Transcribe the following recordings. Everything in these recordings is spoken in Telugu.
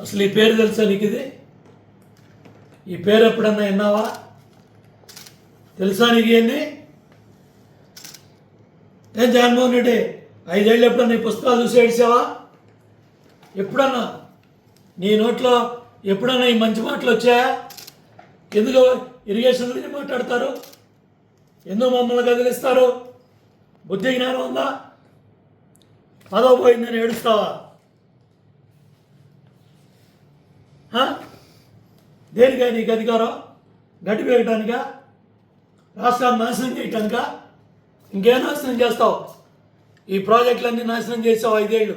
అసలు ఈ పేరు తెలుసా నీకు ఇది? ఈ పేరు ఎప్పుడన్నా విన్నావా? తెలుసా నీకు ఇవన్నీ ఏం జగన్మోహన్ రెడ్డి ఐదేళ్ళు ఎప్పుడన్నా ఈ పుస్తకాలు చూసి ఏడిసావా ఎప్పుడన్నా? నీ నోట్లో ఎప్పుడన్నా ఈ మంచి మాటలు వచ్చాయా? ఎందుకు ఇరిగేషన్ గురించి మాట్లాడతారు? ఎందుకు మమ్మల్ని కదిలిస్తారు? బుద్ధి జ్ఞానం ఉందా? పదవ పోయిందని ఏడుస్తావా? దేనికా నీకు అధికారం? గట్టి వేయటానికా రాష్ట్రాన్ని నాశనం చేయటానికా? ఇంకేం నాశనం చేస్తావు? ఈ ప్రాజెక్టులన్నీ నాశనం చేసావు ఐదేళ్ళు.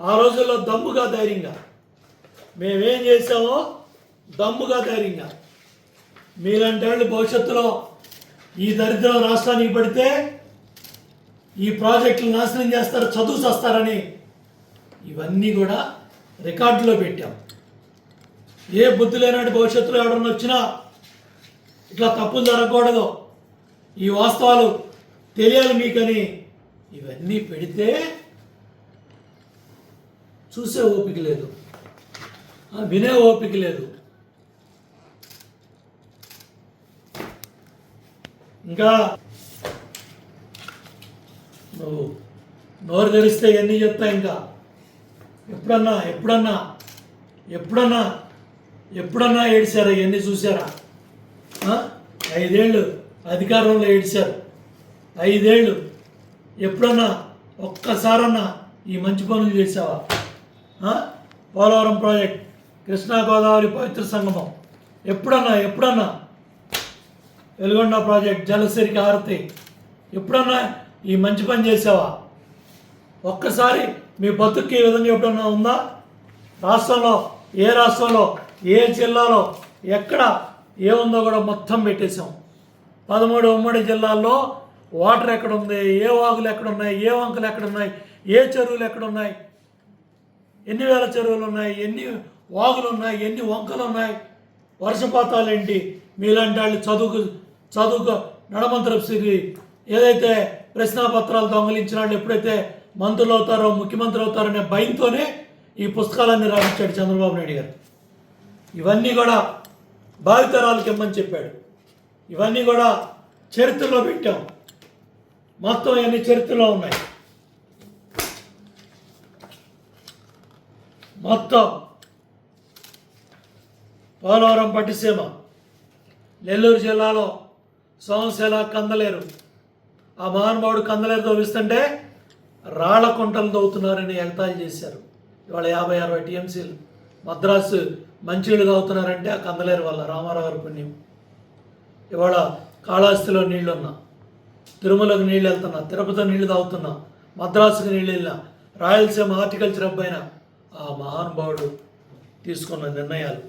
ఆ రోజుల్లో దమ్ముగా ధైర్యంగా. మేమేం చేసామో దమ్ముగా ధైర్యంగా. మీలాంటి వాళ్ళు భవిష్యత్తులో ఈ దరిద్రం రాష్ట్రానికి పడితే ఈ ప్రాజెక్టులు నాశనం చేస్తారు చదువు చేస్తారని ఇవన్నీ కూడా రికార్డులో పెట్టాం. ఏ బుద్ధి లేనట్టు భవిష్యత్తులో ఎవడన్నా వచ్చినా ఇట్లా తప్పులు జరగకూడదు. ఈ వాస్తవాలు తెలియాలి మీకని. ఇవన్నీ పెడితే చూసే ఓపిక లేదు. వినే ఓపిక లేదు. ఇంకా నువ్వు నోరు తెరిస్తే ఇవన్నీ చెప్తా ఇంకా? ఎప్పుడన్నా ఎప్పుడన్నా ఎప్పుడన్నా ఎప్పుడన్నా ఏడిచారా? ఇవన్నీ చూసారా ఐదేళ్ళు అధికారంలో ఏడిచారు. ఐదేళ్ళు ఎప్పుడన్నా ఒక్కసారన్నా ఈ మంచి పనులు చేసావా పోలవరం ప్రాజెక్ట్ కృష్ణా గోదావరి పవిత్ర సంగమం. ఎప్పుడన్నా ఎప్పుడన్నా? వెలుగొండ ప్రాజెక్ట్ జలసిరికి హారతి. ఎప్పుడన్నా ఈ మంచి పని చేసావా ఒక్కసారి మీ బతుక్కి ఈ విధంగా ఎప్పుడన్నా ఉందా? రాష్ట్రంలో ఏ రాష్ట్రంలో ఏ జిల్లాలో ఎక్కడ ఏముందో కూడా మొత్తం పెట్టేశాం. పదమూడు ఉమ్మడి జిల్లాల్లో వాటర్ ఎక్కడ ఉంది ఏ వాగులు ఎక్కడున్నాయి ఏ వంకలు ఎక్కడున్నాయి ఏ చెరువులు ఎక్కడున్నాయి ఎన్ని వేల చెరువులు ఉన్నాయి ఎన్ని వాగులు ఉన్నాయి ఎన్ని వంకలు ఉన్నాయి వర్షపాతాలు ఏంటి? మీలాంటి వాళ్ళు చదువుకు చదువుకు నడమంత్రపు సిరి. ఏదైతే ప్రశ్నాపత్రాలు దొంగలించిన వాళ్ళు ఎప్పుడైతే మంత్రులు అవుతారో ముఖ్యమంత్రి అవుతారో అనే భయంతోనే ఈ పుస్తకాలన్నీ రాయించాడు చంద్రబాబు నాయుడు గారు. ఇవన్నీ కూడా భావితరాలకు ఇమ్మని చెప్పాడు. ఇవన్నీ కూడా చరిత్రలో పెట్టాం. మొత్తం ఇవన్నీ చరిత్రలో ఉన్నాయి. మొత్తం పోలవరం పట్టిసీమ నెల్లూరు జిల్లాలో సోమశిల కందలేరు. ఆ మహానుభావుడు కందలేరు తోపిస్తుంటే రాళ్ళ కుంటలు తవ్వుతున్నారని ఎగతాళి చేశారు. ఇవాళ యాభై అరవై టీఎంసీలు. మద్రాసు మంచినీళ్ళు తాగుతున్నారంటే ఆ కందలేరు వల్ల రామారావు గారి పుణ్యం. ఇవాళ కాళహస్తిలో నీళ్ళున్నా తిరుమలకు నీళ్ళు వెళ్తున్నా తిరుపతి నీళ్ళు తాగుతున్నా మద్రాసుకు నీళ్ళు వెళ్ళినా రాయలసీమ హార్టికల్చర్ అబ్బాయిన ఆ మహానుభావుడు తీసుకున్న నిర్ణయాలు.